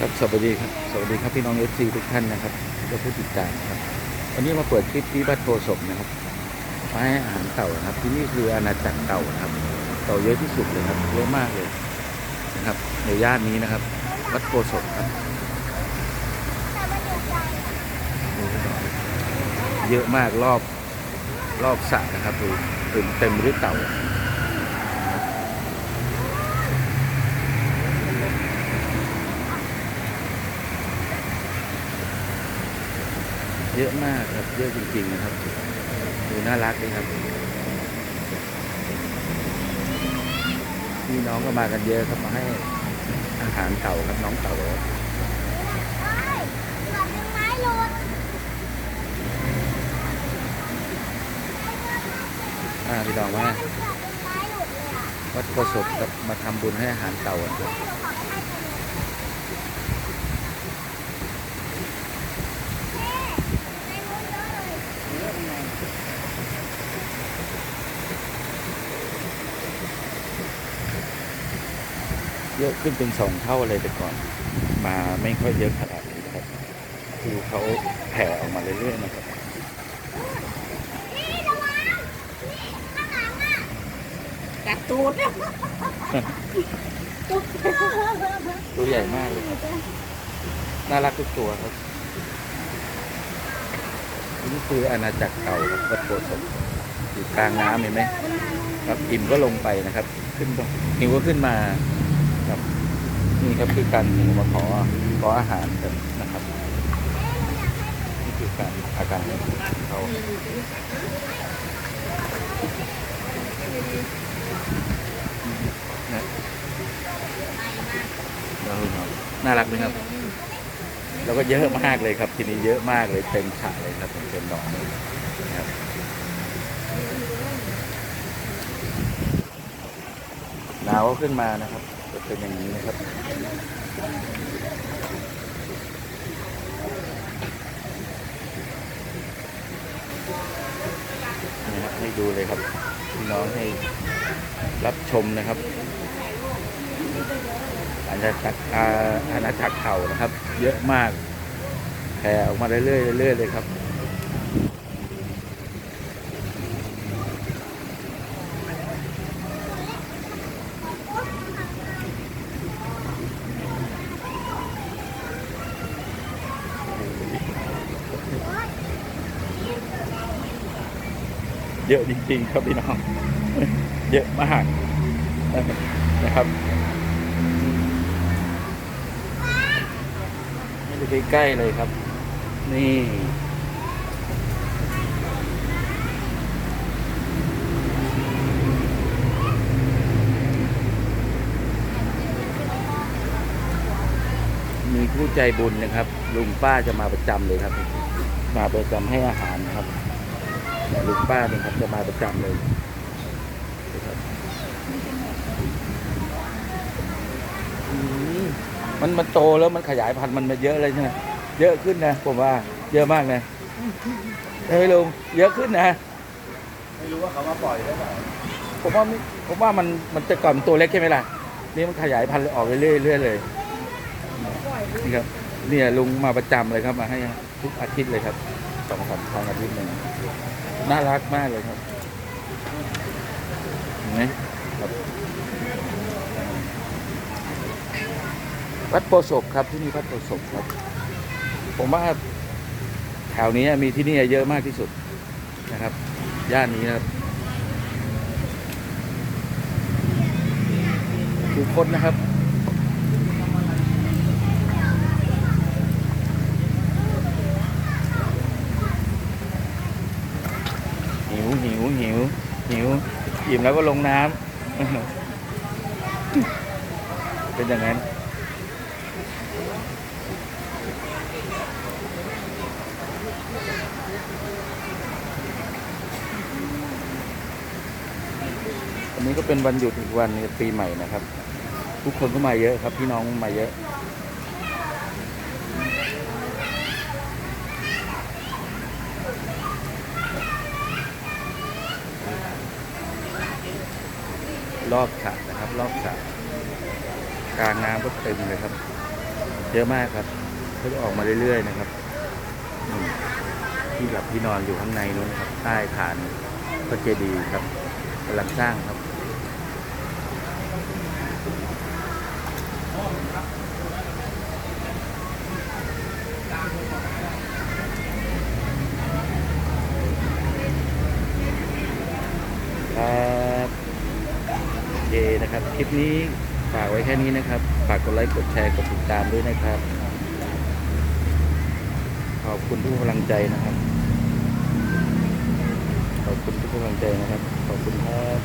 ครับสวัสดีครับสวัสดีครับพี่น้องเอฟซีทุกท่านนะครับและผู้ติดตามครับ วันนี้มาเปิดคลิปที่บ้านโพศพนะครับมาให้อาหารเต่านะครับ ที่นี่คืออาณาจักรเต่านะครับ เต่าเยอะที่สุดเลยครับเยอะมากเลยนะครับในย่านนี้นะครับวัดโพศพครับเยอะมากรอบรอบสระนะครับดูเต็มเต็มไปด้วยเต่า เยอะมากครับ เยอะจริงๆนะครับ ดูน่ารักดีครับพี่น้องก็มากันเยอะครับมาให้อาหารเต่าครับน้องเต่าครับอ่าพี่น้องว่าวัดโพธิ์ศพครับมาทำบุญให้อาหารเต่ากันครับ เยอะขึ้นเป็นสองเท่าเลยแต่ก่อน มาไม่ค่อยเยอะขนาดนี้นะครับ คือเขาแผ่ออกมาเรื่อยๆนะครับกัดตูดเนี่ยตัวใหญ่มากเลยครับน่ารักทุกตัวครับนี่คืออาณาจักรเก่าครับวัดโพธิ์อยู่กลางน้ำเห็นไหมครับอิ่มก็ลงไปนะครับ ขึ้นตรงหิวก็ขึ้นมา ครับคือการหิวมาขอขออาหารกันนะครับนี่คือการอาการของเขานะน่ารักไหมครับ แล้วก็เยอะมากเลยครับ ทีนี้เยอะมากเลยเต็มฉะเลยครับเต็มหนองเลยนะครับหนาวก็ขึ้นมานะครับ เป็นอย่างนี้นะครับ นี่ครับให้ดูเลยครับพี่น้องให้รับชมนะครับอาณาจักรอาอาณาจักรเข่านะครับ เยอะมากแผ่ออกมาเรื่อยๆเรื่อยๆเลยครับ เยอะจริงๆครับพี่น้อง เยอะมากนะครับนี่ดูใกล้ๆเลยครับ นี่มีผู้ใจบุญนะครับ ลุงป้าจะมาประจำเลยครับ มาประจำให้อาหารครับ ลุงป้าเนี่ยครับจะมาประจำเลยนะครับมันมันโตแล้วมันขยายพันธุ์มันมาเยอะเลยใช่ไหมเยอะขึ้นนะผมว่าเยอะมากนะเฮ้ยลุงเยอะขึ้นนะ ไม่รู้ว่าเขามาปล่อยหรือเปล่าผมว่าผมว่ามันมันจะก่อนตัวเล็กใช่ไหมล่ะ นี่มันขยายพันธุ์ออกเรื่อยเรื่อยเลยนี่ครับเนี่ยลุงมาประจำเลยครับมาให้ทุกอาทิตย์เลยครับสองสามครั้งอาทิตย์หนึ่ง น่ารักมากเลยครับเห็นไหมครับวัดโพศพครับที่นี่วัดโพศพครับ ผมว่าแถวนี้มีที่นี่เยอะมากที่สุดนะครับ ย่านนี้นะครับทุกคนนะครับ หิวหิวหิวหิว อิ่มแล้วก็ลงน้ำเป็นอย่างนั้นวันนี้ก็เป็นวันหยุดอีกวันปีใหม่นะครับ ทุกคนก็มาเยอะครับ พี่น้องมาเยอะ รอบสระนะครับ รอบสระกลางน้ำก็เต็มเลยครับ เยอะมากครับก็จะออกมาเรื่อยๆนะครับที่หลับที่นอนอยู่ข้างในนู้นครับ ใต้ฐานพระเจดีย์ครับกำลังสร้างครับโอเค นะครับ คลิปนี้ฝากไว้แค่นี้นะครับ ฝากกดไลค์ กดแชร์ กดติดตามด้วยนะครับ ขอบคุณทุกกำลังใจนะครับ ขอบคุณทุกกำลังใจนะครับ ขอบคุณครับ